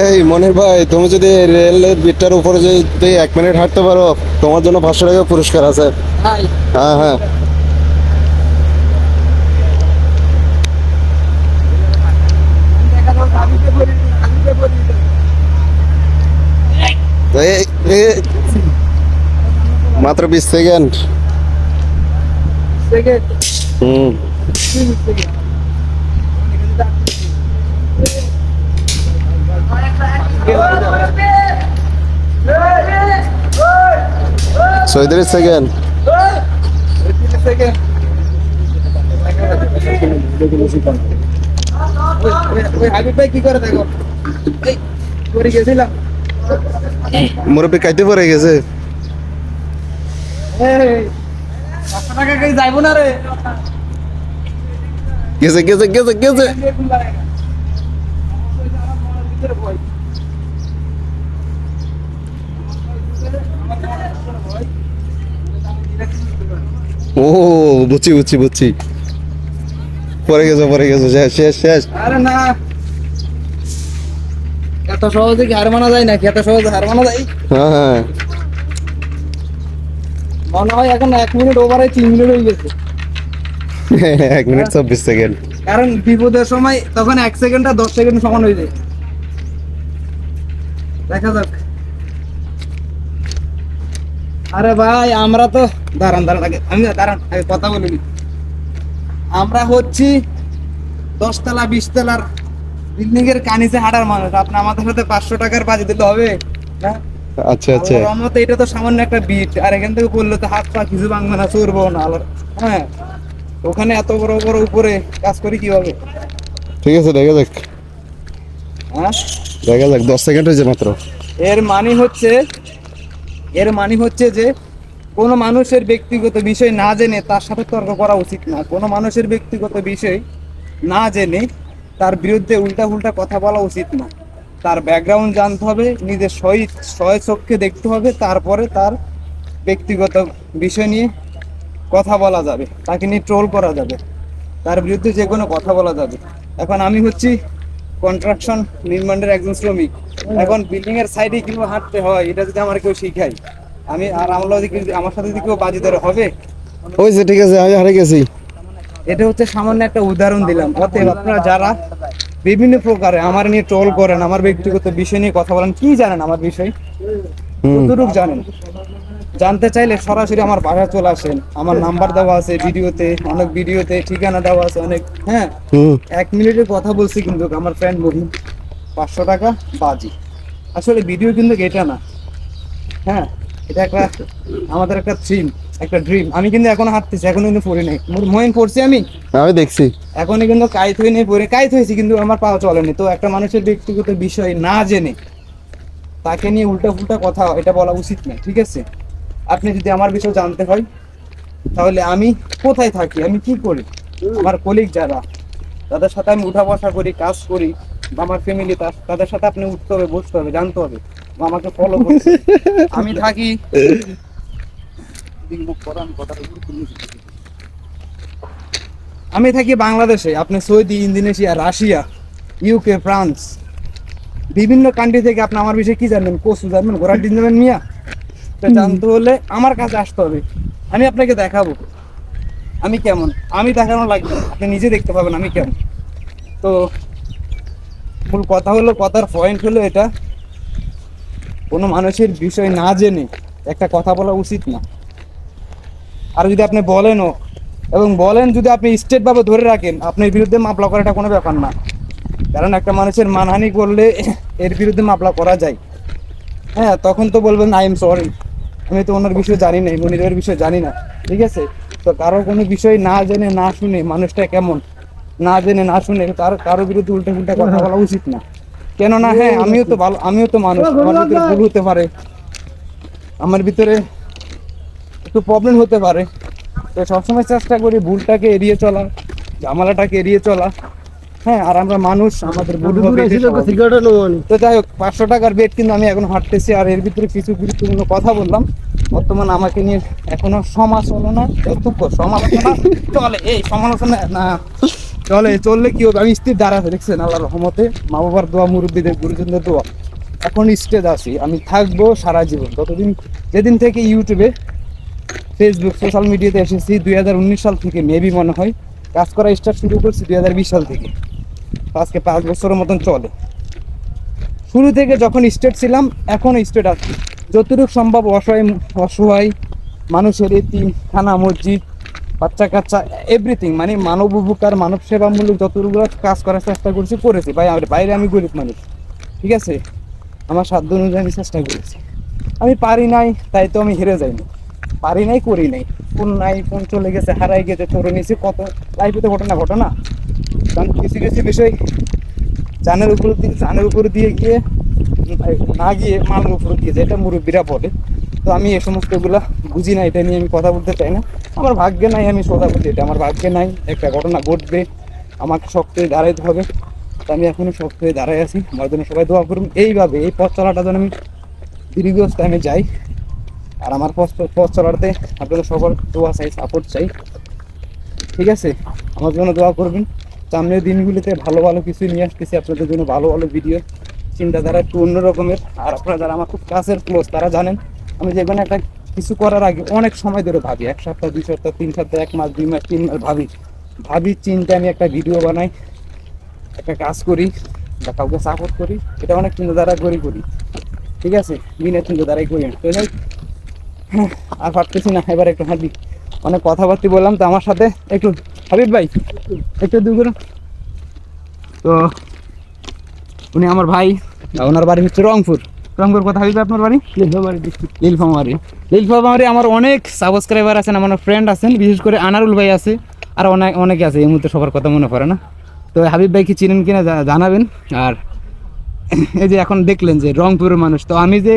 এই মনির ভাই তুমি যদি রেলের বিটটার উপরে যদি এক মিনিট হাঁটতে পারো তোমার জন্য পাঁচশো টাকা পুরস্কার আছে। হ্যাঁ হ্যাঁ। মাত্র বিশ সেকেন্ড। হুম। চৌত্রিশ সেকেন্ড হাবিব ভাই কি করে দেখো এই করে গেছিলাম মুরব্বী কাইতে পড়ে গেছে এই পাঁচশো টাকা কেউ যাইবো না রে গেছে গেছে গেছে গেছে ও বুঝছি বুঝছি বুঝছি। পরে গেছে পরে গেছে শেষ শেষ শেষ। আরে না। এত সহজে কি হার মানা যায় নাকি? এত সহজে হার মানা যায়? হ্যাঁ হ্যাঁ। মনে হয় এখন এক মিনিট ওভারে তিন মিনিট হয়ে গেছে। এক মিনিট চব্বিশ সেকেন্ড। কারণ বিপদের সময় তখন এক সেকেন্ড আর দশ সেকেন্ড সমান হয়ে যায়। দেখা যাক। আরে ভাই আমরা তো দাঁড়ান দাঁড়ান আগে আমি দাঁড়ান আগে কথা বলে নি। আমরা হচ্ছি দশতলা বিশতলার বিল্ডিং এর কানিতে হাঁটার মানুষ। আপনি আমাদের সাথে পাঁচশো টাকার বাজে দিতে হবে হ্যাঁ আচ্ছা আচ্ছা। রহমতে এটা তো সামান্য একটা বিট আর এখান থেকে বললে তো হাত পা কিছু ভাঙবে না চড়বো না। আল্লাহর- হ্যাঁ। ওখানে এত বড় বড় উপরে কাজ করি কীভাবে? ঠিক আছে দেখা যাক। হ্যাঁ? দেখা যাক দশ সেকেন্ড হয়েছে মাত্র। এর মানে হচ্ছে এর মানে হচ্ছে যে, কোনো মানুষের ব্যক্তিগত বিষয় না জেনে তার সাথে তর্ক করা উচিত না। কোনো মানুষের ব্যক্তিগত বিষয় না জেনে তার বিরুদ্ধে উল্টা উল্টা কথা বলা উচিত না। তার ব্যাকগ্রাউন্ড জানতে হবে, নিজের সহি সয় চোখকে দেখতে হবে, তারপরে তার ব্যক্তিগত বিষয় নিয়ে কথা বলা যাবে। তাকে নিয়ে ট্রোল করা যাবে। তার বিরুদ্ধে যে কোনো কথা বলা যাবে। এখন আমি হচ্ছি কন্ট্রাকশন নির্মাণের একজন শ্রমিক। এখন বিল্ডিং এর সাইডে কীভাবে হাঁটতে হয় এটা যদি আমার কেউ শিখাই আমি আর আমরা আমার সাথে যদি কেউ বাজি ধরে হবে? হয়েছে ঠিক আছে আমি হারে গেছি। এটা হচ্ছে সামান্য একটা উদাহরণ দিলাম অতএব আপনারা যারা বিভিন্ন প্রকারে আমার নিয়ে ট্রোল করেন আমার ব্যক্তিগত বিষয় নিয়ে কথা বলেন কি জানেন আমার বিষয়? কতটুকু জানেন? জানতে চাইলে সরাসরি আমার বাসায় চলে আসেন। আমার নাম্বার দেওয়া আছে ভিডিওতে অনেক ভিডিওতে ঠিকানা দেওয়া আছে অনেক হ্যাঁ? এক মিনিটের কথা বলছি কিন্তু আমার ফ্রেন্ড মহিম পাঁচশো টাকা বাজি। আসলে ভিডিও কিন্তু এটা না হ্যাঁ? এটা একটা আমাদের একটা থ্রিম একটা ড্রিম আমি কিন্তু এখনও হাঁটতেছি এখনও কিন্তু পড়ি নাই। মহিন পড়ছি আমি? আমি দেখছি। এখনই কিন্তু কাইত হয়ে নেই পড়ে। কাইত হয়েছি কিন্তু আমার পা চলেনি তো একটা মানুষের ব্যক্তিগত বিষয় না জেনে তাকে নিয়ে উল্টা ফুল্টা কথা এটা বলা উচিত না ঠিক আছে? আপনি যদি আমার বিষয়ে জানতে হয় তাহলে আমি কোথায় থাকি? আমি কি করি? আমার কলিগ যারা তাদের সাথে আমি উঠা বসা করি কাজ করি বা আমার ফ্যামিলি তাদের সাথে আপনি উঠতে হবে বসতে হবে জানতে হবে বা আমাকে ফলো করতে আমি থাকি আমি থাকি বাংলাদেশে আপনি Saudi Indonesia Russia UK France বিভিন্ন কান্ট্রি থেকে আপনি আমার বিষয়ে কি জানবেন? কসু জানবেন? ঘোড়ার ডিম জানবেন মিয়া? তো জানতে হলে আমার কাছে আসতে হবে। আমি আপনাকে দেখাবো। আমি কেমন? আমি দেখানো লাগবে আপনি নিজে দেখতে পাবেন আমি কেমন। তো মূল কথা হলো, কথার পয়েন্ট হলো এটা, কোনো মানুষের বিষয় না জেনে একটা কথা বলা উচিত না। আর যদি আপনি বলেনও, এবং বলেন যদি আপনি স্টেট ভাবে ধরে রাখেন, আপনার বিরুদ্ধে মামলা করাটা কোনো ব্যাপার না। কারণ একটা মানুষের মানহানি করলে এর বিরুদ্ধে মামলা করা যায়। হ্যাঁ তখন তো বলবেন আই এম সরি আমি তো ওনার বিষয়ে জানি না, মনিরের বিষয়ে জানি না, ঠিক আছে? তো কারও কোনো বিষয় না জেনে, না শুনে মানুষটা কেমন? না জেনে, না শুনে তার, কারও বিরুদ্ধে উল্টা উল্টা কথা বলা উচিত না। কেননা হ্যাঁ আমিও তো ভালো, আমিও তো মানুষ আমার ভুল হতে পারে। আমার ভিতরে একটু প্রবলেম হতে পারে। তো সবসময় চেষ্টা করি ভুলটাকে এড়িয়ে চলা ঝামেলাটাকে এড়িয়ে চলা। হ্যাঁ আর আমরা মানুষ আমাদের। তো যাই হোক পাঁচশো টাকার বেড কিন্তু আমি এখন হাঁটতেছি আর এর ভিতরে কিছু গুরুত্বপূর্ণ কথা বললাম। বর্তমান আমাকে নিয়ে এখনও সমালোচনা সমালোচনা? চলে এই সমালোচনা না চলে চললে কি হবে? আমি স্থির দাঁড়াতে দেখছেন? আল্লাহর রহমতে মা বাবার দোয়া মুরব্বীদের গুরুজনদের দোয়া। এখন স্টেজ আছি আমি থাকব সারা জীবন। ততদিন যেদিন থেকে ইউটিউবে ফেসবুক সোশ্যাল মিডিয়াতে এসেছি দুই হাজার উনিশ সাল থেকে মেবি মনে হয় কাজ করা স্টার্ট শুরু করছি দুই হাজার বিশ সাল থেকে। আজকে পাঁচ বছরের মতন চলে। শুরু থেকে যখন স্টেট ছিলাম, এখন স্টেট আছি। যতটুকু সম্ভব অসহায় অসহায় মানুষের এতিম খানা মসজিদ, বাচ্চা কাচ্চা এভরিথিং মানে মানব উপকার, মানব সেবামূলক যতটুকু কাজ করার চেষ্টা করছি, করেছি। ভাই, আমার বাইরে আমি গরিব মানুষ। ঠিক আছে? আমার সাধ্য অনুযায়ী আমি চেষ্টা করেছি। আমি পারি নাই, তাই তো আমি হেরে যাইনি। পারি নাই, করি নাই। কোন নাই, কোন চলে গেছে, হারাই গেছে চলে নিয়েছি, কত লাইফে তো ঘটনা ঘটনা। কারণ কিছু কিছু বিষয় জানের উপর দিয়ে জানের উপর দিয়ে গিয়ে না গিয়ে মালের উপর দিয়ে যেটা মুরব্বীরা বলে। তো আমি এই সমস্তগুলা বুঝি না, এটা নিয়ে আমি কথা বলতে চাই না। আমার ভাগ্যে নাই, আমি সোজা বলি এটা। আমার ভাগ্যে নাই, একটা ঘটনা ঘটবে। আমাকে শক্ত হয়ে দাঁড়াইতে হবে। তো আমি এখনও শক্ত হয়ে দাঁড়াই আছি। আমার জন্য সবাই দোয়া করুন। এইভাবে এই পথ চলাটা যেন আমি দীর্ঘস্থানে যাই। আর আমার পথ পথ চলাতে আপনাদের সবার দোয়া চাই সাপোর্ট চাই। ঠিক আছে? আমার জন্য দোয়া করবেন। সামনের দিনগুলিতে ভালো ভালো কিছু নিয়ে আসতেছি আপনাদের জন্য ভালো ভালো ভিডিও চিন্তাধারা একটু অন্য রকমের। আর আপনারা যারা আমার খুব কাছের ক্লোজ তারা জানেন, আমি যে কোনো একটা কিছু করার আগে অনেক সময় ধরে ভাবি, এক সপ্তাহ, দুই সপ্তাহ, তিন সপ্তাহ, এক মাস, দুই মাস, তিন মাস ভাবি। ভাবি চিন্তা আমি একটা ভিডিও বানাই, একটা কাজ করি, বা কাউকে সাপোর্ট করি, এটা অনেক চিন্তাধারা করি করি। ঠিক আছে? বিনা চিন্তাধারাই করি না। তো আর ভাবতেছি না, এবার একটু হাঁটি অনেক কথাবার্তা বললাম তো আমার সাথে, একটু হাবিব ভাই একটু দূর করুন তো উনি আমার ভাই। ওনার বাড়ি হচ্ছে রংপুর। রংপুর কথা হাবিব আপনার বাড়ি? লীলফামারি লীলফামারি আমার অনেক সাবস্ক্রাইবার আছেন আমার ফ্রেন্ড আছেন বিশেষ করে আনারুল ভাই আছে আর অনেক অনেকে আছে এই মুহূর্তে সবার কথা মনে পড়ে না। তো হাবিব ভাই কি চিনেন কিনা জানাবেন। আর এই যে এখন দেখলেন যে রংপুরের মানুষ তো আমি যে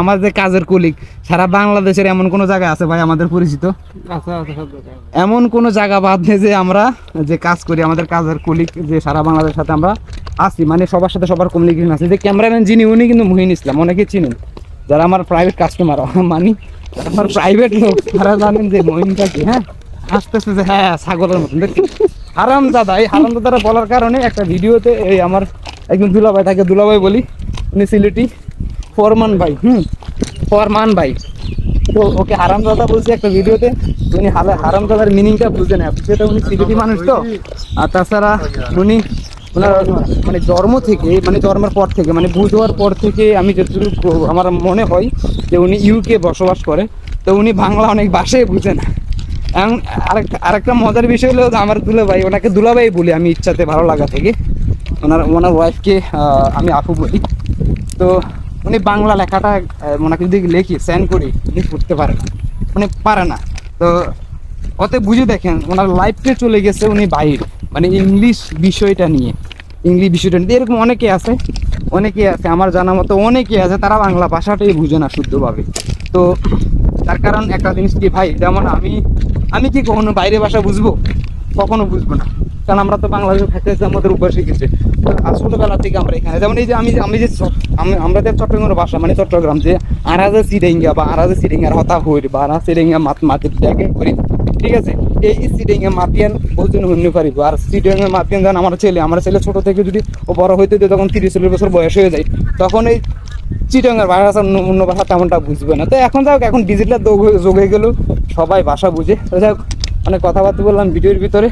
আমার যে কাজের কলিগ সারা বাংলাদেশের এমন কোনো জায়গা আছে ভাই আমাদের পরিচিত? এমন কোনো জায়গা বাদ নেই যে আমরা যে কাজ করি আমাদের কাজের কলিগ যে সারা বাংলাদেশের সাথে আমরা আছি মানে সবার সাথে সবার কমিউনিকেশন আছে। যে ক্যামেরাম্যান যিনি উনি কিন্তু মুহিন ইসলাম অনেকে চিনেন। যারা আমার প্রাইভেট কাস্টমার মানি আমার প্রাইভেট লোক তারা জানেন যে মহিনটা কি হ্যাঁ? আস্তে আস্তে যে হ্যাঁ ছাগলের মতন দেখছি হারাম দাদা এই হারাম দাদারা বলার কারণে একটা ভিডিওতে এই আমার একজন দুলাভাই তাকে দুলাভাই বলি, উনি সিলেটি। ফরমান ভাই, হুম, ফরমান ভাই। তো ওকে হারাম দাদা বলছে একটা ভিডিওতে, উনি হালা- হারাম দাদার মিনিংটা বুঝে না সেটা উনি সিলেটি মানুষ তো। আর তাছাড়া উনি ওনার মানে জন্ম থেকে মানে জন্মের পর থেকে মানে বুঝ পর থেকে আমি যতটুকু আমার মনে হয় যে উনি ইউকে বসবাস করে, তো উনি বাংলা অনেক ভাষায় বুঝে না। এবং আরেকটা আরেকটা মজার বিষয় হলো আমার দুলাভাই ওনাকে দুলাভাই বলি আমি ইচ্ছাতে ভালো লাগা থেকে। ওনার ওনার ওয়াইফকে আমি আপু বলি। তো উনি বাংলা লেখাটা ওনাকে যদি লেখি সেন্ড করি, উনি পড়তে পারে না। উনি পারে না। তো অতে বুঝে দেখেন, ওনার লাইফে চলে গেছে উনি বাইরে। মানে ইংলিশ বিষয়টা নিয়ে। ইংলিশ বিষয়টা নিয়ে, এরকম অনেকে আছে অনেকে আছে, আমার জানা মতো অনেকে আছে, তারা বাংলা ভাষাটাই বুঝে না শুদ্ধভাবে। তো তার কারণ একটা জিনিস কি ভাই, যেমন আমি আমি কি কখনো বাইরে ভাষা বুঝব? কখনো বুঝব না। কারণ আমরা তো বাংলাদেশে থাকতে আমাদের গেছে। তো আর ছোটবেলা থেকে আমরা এখানে। যেমন এই যে আমি আমি যে আমি- আমরা যে চট্টগ্রামের ভাষা মানে চট্টগ্রাম যে আরাজে সিডেঙ্গা বা আরাজে সিডেঙ্গার হতা হইর বা আরা সিডেঙ্গা মাত মাতির দেখে করি। ঠিক আছে? এই সিডেঙ্গা মাতিয়ান বহুজন হইনি পারিব। আর সিডেঙ্গা মাতিয়ান যেন আমার ছেলে আমার ছেলে ছোট থেকে যদি ও বড় হইতে তখন তিরিশ চল্লিশ বছর বয়স হয়ে যায়। তখন এই চিটঙ্গের ভাষা অন্য ভাষা তেমনটা বুঝবে না। তো এখন যাই হোক এখন ডিজিটাল যোগ হয়ে গেল। সবাই ভাষা বুঝে। তো যাই অনেক কথাবার্তা বললাম ভিডিওর ভিতরে।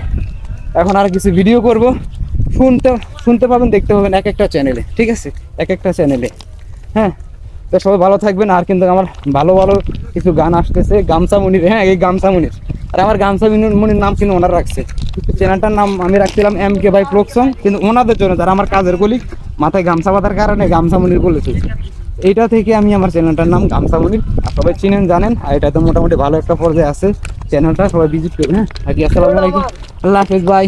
এখন আর কিছু ভিডিও করব। শুনতে শুনতে পাবেন, দেখতে পাবেন এক একটা চ্যানেলে ঠিক আছে? এক একটা চ্যানেলে হ্যাঁ? তো সবাই ভালো থাকবেন, আর কিন্তু আমার ভালো ভালো কিছু গান আসতেছে, গামছা মুনির। হ্যাঁ এই গামছা মুনির। আর আমার গামছা মুনির নাম কিন্তু ওনার রাখছে। চ্যানেলটার নাম আমি রাখছিলাম M K by folk song কিন্তু ওনাদের জন্য যারা আমার কাজের কলিগ, মাথায় গামছা বাঁধার কারণে গামছা মুনির বলেছে। এইটা থেকে আমি আমার চ্যানেলটার নাম গামছা মুনির। আর সবাই চিনেন, জানেন, আর এটা তো মোটামুটি ভালো একটা পর্যায়ে আছে। চ্যানেলটা সবাই ভিজিট করবেন হ্যাঁ? আসসালামু আলাইকুম। আল্লাহ হাফেজ বাই